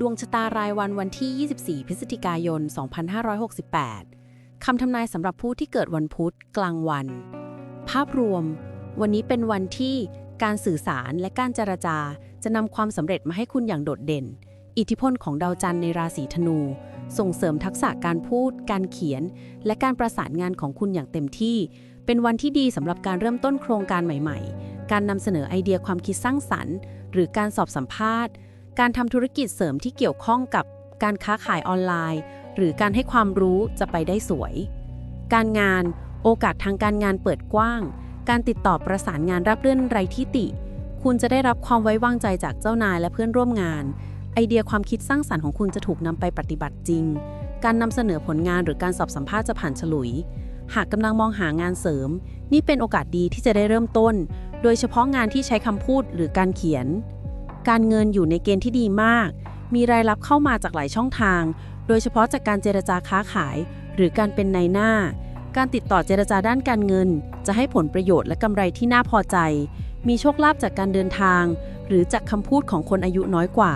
ดวงชะตารายวันวันที่ 24 พฤศจิกายน 2568 คำทำนายสำหรับผู้ที่เกิดวันพุธกลางวัน ภาพรวม วันนี้เป็นวันที่การสื่อสารและการเจรจาจะนำความสำเร็จมาให้คุณอย่างโดดเด่น อิทธิพลของดาวจันทร์ในราศีธนู ส่งเสริมทักษะการพูด การเขียน และการประสานงานของคุณอย่างเต็มที่ เป็นวันที่ดีสำหรับการเริ่มต้นโครงการใหม่ ๆ การนำเสนอไอเดียความคิดสร้างสรรค์ หรือการสอบสัมภาษณ์ การทำธุรกิจเสริมที่เกี่ยวข้องกับการค้าขายออนไลน์ หรือการให้ความรู้จะไปได้สวย การงานโอกาสทางการงานเปิดกว้าง การติดต่อประสานงานรับเรื่อนไรที่ติ คุณจะได้รับความไว้วางใจจากเจ้านายและเพื่อนร่วมงาน ไอเดียความคิดสร้างสรรค์ของคุณจะถูกนำไปปฏิบัติจริง การนำเสนอผลงานหรือการสอบสัมภาษณ์จะผ่านฉลุย หากกำลังมองหางานเสริม นี่เป็นโอกาสดีที่จะได้เริ่มต้น โดยเฉพาะงานที่ใช้คำพูดหรือการเขียน การเงินอยู่ในเกณฑ์ที่ดีมาก มีรายรับเข้ามาจากหลายช่องทาง โดยเฉพาะจากการเจรจาค้าขาย หรือการเป็นนายหน้า การติดต่อเจรจาด้านการเงิน จะให้ผลประโยชน์และกำไรที่น่าพอใจ มีโชคลาภจากการเดินทาง หรือจากคำพูดของคนอายุน้อยกว่า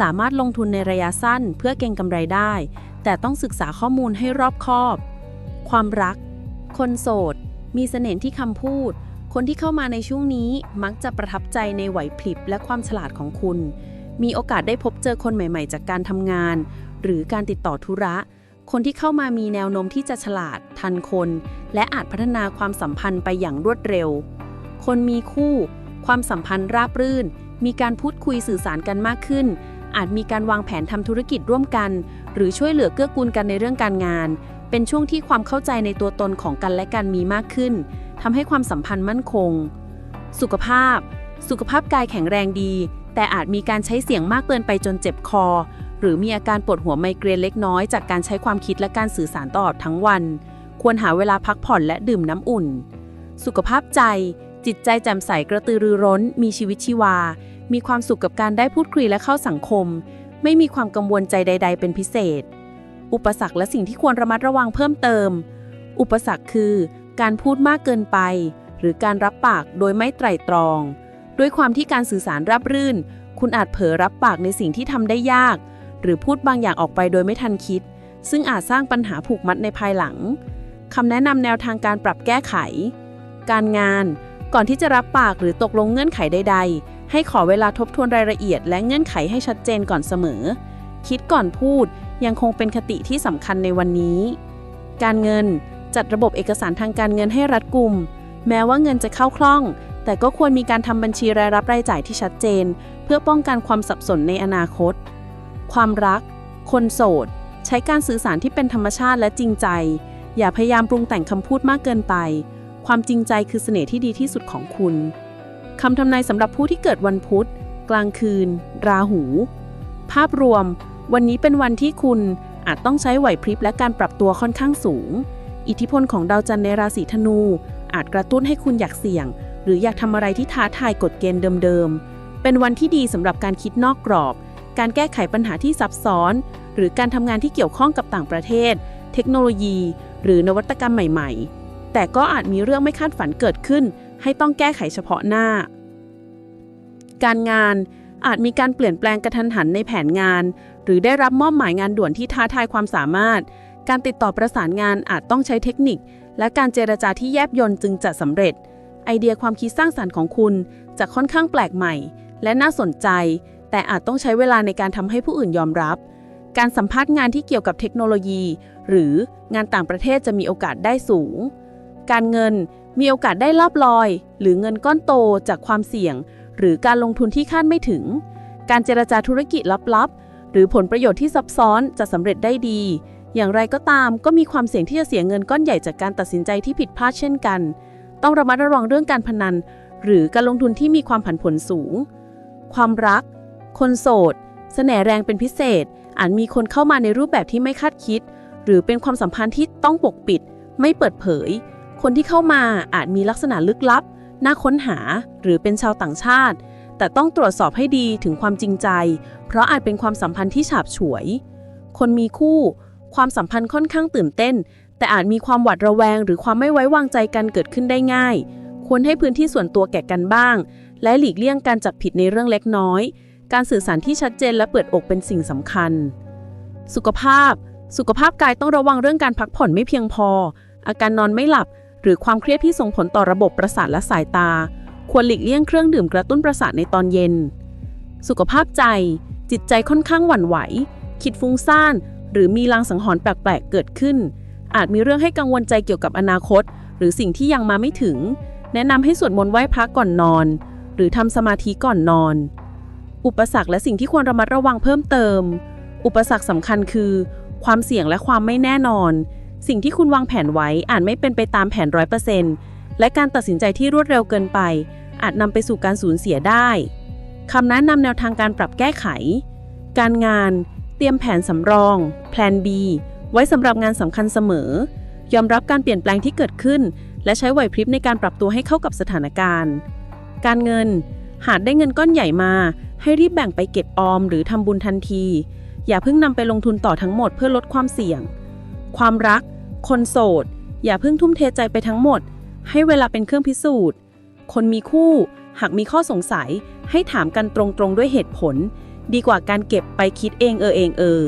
สามารถลงทุนในระยะสั้นเพื่อเก็งกำไรได้ แต่ต้องศึกษาข้อมูลให้รอบคอบ ความรัก คนโสด มีเสน่ห์ที่คำพูด คนที่เข้ามาในช่วงนี้มักจะประทับใจในไหวพริบและความฉลาดของคุณ มีโอกาสได้พบเจอคนใหม่ ๆ จากการทำงาน หรือการติดต่อธุระ คนที่เข้ามามีแนวโน้มที่จะฉลาด ทันคน และอาจพัฒนาความสัมพันธ์ไปอย่างรวดเร็ว คนมีคู่ ความสัมพันธ์ราบรื่น มีการพูดคุยสื่อสารกันมากขึ้น อาจมีการวางแผนทำธุรกิจร่วมกัน หรือช่วยเหลือเกื้อกูลกันในเรื่องการงาน เป็นช่วงที่ความเข้าใจในตัวตนของกันและกันมีมากขึ้น ทำให้ความสัมพันธ์มั่นคง สุขภาพ สุขภาพกายแข็งแรงดี แต่อาจมีการใช้เสียงมากเกินไปจนเจ็บคอ หรือมีอาการปวดหัวไมเกรนเล็กน้อยจากการใช้ความคิดและการสื่อสารตลอดทั้งวัน ควรหาเวลาพักผ่อนและดื่มน้ำอุ่น สุขภาพใจ จิตใจแจ่มใสกระตือรือร้น มีชีวิตชีวา มีความสุขกับการได้พูดคุยและเข้าสังคม ไม่มีความกังวลใจใด ๆ เป็นพิเศษ อุปสรรคและสิ่งที่ควรระมัดระวังเพิ่มเติม อุปสรรคคือ การพูดมากเกินไป หรือการรับปากโดยไม่ไตร่ตรอง ด้วยความที่การสื่อสารราบรื่น คุณอาจเผลอรับปากในสิ่งที่ทำได้ยาก หรือพูดบางอย่างออกไปโดยไม่ทันคิด ซึ่งอาจสร้างปัญหาผูกมัดในภายหลังคำแนะนำแนวทางการปรับแก้ไข การงาน ก่อนที่จะรับปากหรือตกลงเงื่อนไขใด ๆ ให้ขอเวลาทบทวนรายละเอียด และเงื่อนไขให้ชัดเจนก่อนเสมอ คิดก่อนพูดยังคงเป็นคติที่สำคัญในวันนี้ การเงิน จัดระบบเอกสารทางการเงินให้รัดกุม แม้ว่าเงินจะเข้าคล่อง แต่ก็ควรมีการทำบัญชีรายรับรายจ่ายที่ชัดเจน เพื่อป้องกันความสับสนในอนาคต ความรัก คนโสด ใช้การสื่อสารที่เป็นธรรมชาติและจริงใจ อย่าพยายามปรุงแต่งคำพูดมากเกินไป ความจริงใจคือเสน่ห์ที่ดีที่สุดของคุณคำทำนายสำหรับผู้ที่เกิดวันพุธ กลางคืน ราหู ภาพรวม วันนี้เป็นวันที่คุณอาจต้องใช้ไหวพริบและการปรับตัวค่อนข้างสูง อิทธิพลของดาวจันทร์ในราศีธนู อาจกระตุ้นให้คุณอยากเสี่ยง หรืออยากทำอะไรที่ท้าทายกฎเกณฑ์เดิมๆ เป็นวันที่ดีสำหรับการคิดนอกกรอบ การแก้ไขปัญหาที่ซับซ้อน หรือการทำงานที่เกี่ยวข้องกับต่างประเทศ เทคโนโลยี หรือนวัตกรรมใหม่ๆ แต่ก็อาจมีเรื่องไม่คาดฝันเกิดขึ้น ให้ต้องแก้ไขเฉพาะหน้า การงานอาจมีการเปลี่ยนแปลงกระทันหันในแผนงาน หรือได้รับมอบหมายงานด่วนที่ท้าทายความสามารถ การติดต่อประสานงานอาจต้องใช้เทคนิค และการเจรจาที่แยบยลจึงจะสำเร็จ ไอเดียความคิดสร้างสรรค์ของคุณจะค่อนข้างแปลกใหม่ และน่าสนใจ แต่อาจต้องใช้เวลาในการทำให้ผู้อื่นยอมรับ การสัมภาษณ์งานที่เกี่ยวกับเทคโนโลยี หรืองานต่างประเทศจะมีโอกาสได้สูง การเงินมีโอกาสได้ลาบลอย หรือเงินก้อนโตจากความเสี่ยง หรือการลงทุนที่คาดไม่ถึง การเจรจาธุรกิจลับๆ หรือผลประโยชน์ที่ซับซ้อนจะสำเร็จได้ดี อย่างไรก็ตามก็มีความเสี่ยงที่จะเสียเงินก้อนใหญ่จากการตัดสินใจที่ผิดพลาดเช่นกัน ต้องระมัดระวังเรื่องการพนัน หรือการลงทุนที่มีความผันผวนสูง ความรัก คนโสดเสน่ห์แรงเป็นพิเศษ อาจมีคนเข้ามาในรูปแบบที่ไม่คาดคิด หรือเป็นความสัมพันธ์ที่ต้องปกปิด ไม่เปิดเผย คนที่เข้ามาอาจมีลักษณะลึกลับ น่าค้นหา หรือเป็นชาวต่างชาติ แต่ต้องตรวจสอบให้ดีถึงความจริงใจ เพราะอาจเป็นความสัมพันธ์ที่ฉาบฉวย คนมีคู่ ความสัมพันธ์ค่อนข้างตื่นเต้น แต่อาจมีความหวาดระแวง หรือความไม่ไว้วางใจกันเกิดขึ้นได้ง่าย ควรให้พื้นที่ส่วนตัวแก่กันบ้าง และหลีกเลี่ยงการจับผิดในเรื่องเล็กน้อย การสื่อสารที่ชัดเจนและเปิดอกเป็นสิ่งสำคัญ สุขภาพ สุขภาพกายต้องระวังเรื่องการพักผ่อนไม่เพียงพอ อาการนอนไม่หลับ หรือความเครียดที่ส่งผลต่อระบบประสาทและสายตา ควรหลีกเลี่ยงเครื่องดื่มกระตุ้นประสาทในตอนเย็น สุขภาพใจ จิตใจค่อนข้างหวั่นไหว คิดฟุ้งซ่าน หรือมีลางสังหรณ์แปลกๆ เกิดขึ้น อาจมีเรื่องให้กังวลใจเกี่ยวกับอนาคต หรือสิ่งที่ยังมาไม่ถึง แนะนำให้สวดมนต์ไหว้พระก่อนนอน หรือทำสมาธิก่อนนอน อุปสรรคและสิ่งที่ควรระมัดระวังเพิ่มเติม อุปสรรคสำคัญคือ ความเสี่ยงและความไม่แน่นอน สิ่งที่คุณวางแผนไว้อาจไม่เป็นไปตามแผนร้อยเปอร์เซ็นต์และการตัดสินใจที่รวดเร็วเกินไป อาจนำไปสู่การสูญเสียได้คำแนะนำแนวทางการปรับแก้ไข การงาน เตรียมแผนสำรอง แผน B ไว้สำหรับงานสำคัญเสมอ ยอมรับการเปลี่ยนแปลงที่เกิดขึ้น และใช้ไหวพริบในการปรับตัวให้เข้ากับสถานการณ์ การเงิน หากได้เงินก้อนใหญ่มา ให้รีบแบ่งไปเก็บออมหรือทำบุญทันที อย่าเพิ่งนำไปลงทุนต่อทั้งหมดเพื่อลดความเสี่ยง ความรัก คนโสด อย่าเพิ่งทุ่มเทใจไปทั้งหมด ให้เวลาเป็นเครื่องพิสูจน์ คนมีคู่ หากมีข้อสงสัยให้ถามกันตรงๆด้วยเหตุผล ดีกว่าการเก็บไปคิดเองเออเองเออ